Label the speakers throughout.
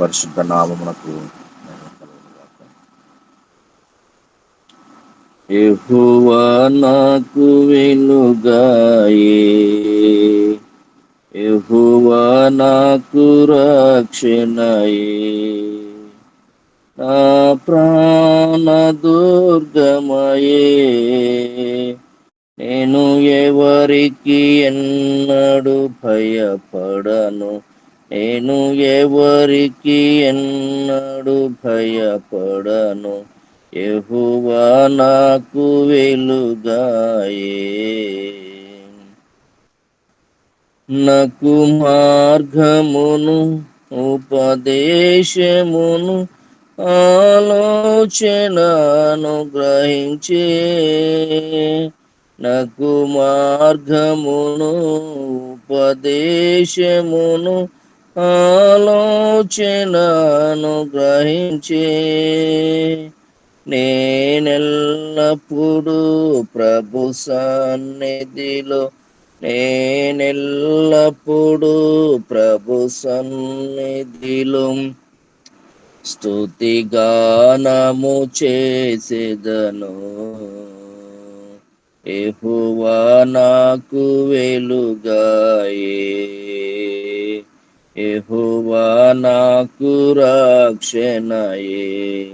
Speaker 1: పరిశుద్ధ నామమునకు ఎహువా నాకు వెనుగాయే. ఎహువా నాకు రక్షణయే. నా ప్రాణ దుర్గమయే. నేను ఎవరికి ఎన్నడు భయపడను. నేను ఎవరికి ఎన్నడు భయపడను. ఎహువా నాకు వెలుగాయే. నాకు మార్గమును ఉపదేశమును ఆలోచనను గ్రహించే. నాకు మార్గమును ఉపదేశమును ఆలోచనను గ్రహించే నేనెల్లప్పుడూ ప్రభు సన్నిధిలో నేనెల్లప్పుడూ ప్రభు సన్నిధిలో స్థుతిగానము చేసేదను. ఎహువా నాకు వెలుగాయే. ఎహువా నాకు రక్షణయే.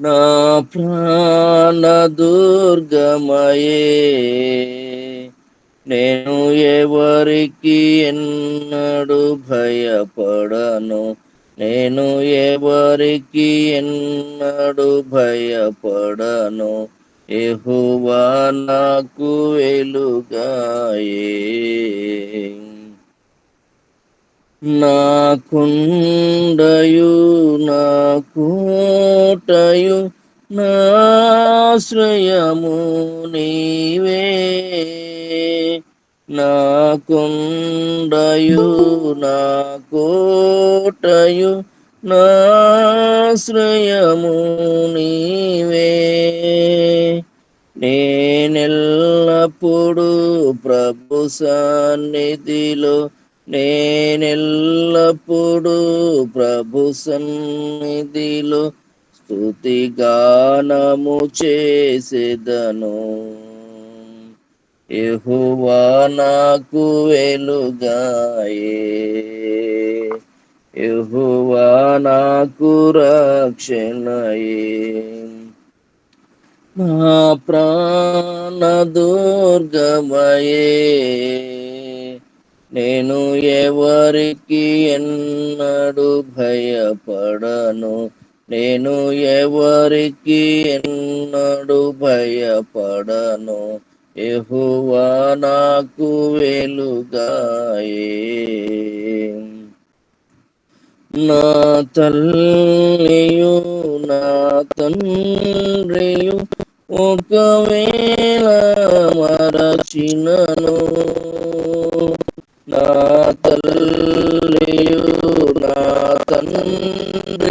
Speaker 1: నా ప్రాణ దుర్గమయే. నేను ఎవరికి ఎన్నడు భయపడను. నేను ఎవరికి ఎన్నడు భయపడను. ఎహువా నాకు వెలుగాయే. నా కుండయు నా నాశ్రయము నీవే. నా కుండయు నా నాశ్రయము నీవే. నేనెల్లప్పుడు ప్రభు సన్నిధిలో నేనెల్లప్పుడూ ప్రభు సన్నిధిలో స్తుతిగానము చేసేదను. ఎహువా నాకు వెలుగాయే. ఎహువా నాకు రక్షణయే. నా ప్రాణ దుర్గమయే నేను ఎవరికి ఎన్నడు భయపడను. నేను ఎవరికి ఎన్నడు భయపడను. ఎహువా నాకు వెలుగాయే. నా తల్లియు నా తండ్రియు ఒకవేళ మరచినను నా తల్లియు నా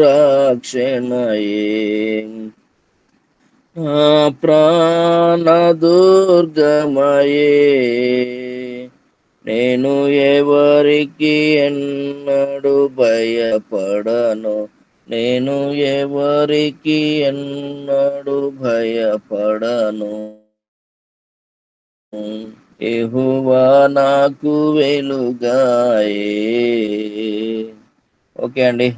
Speaker 1: రక్షణయే నా ప్రాణ దుర్గమయే. నేను ఎవరికి ఎన్నడు భయపడను. నేను ఎవరికి ఎన్నడు భయపడను. ఎహువా నాకు వెలుగాయే. ఓకే అండి.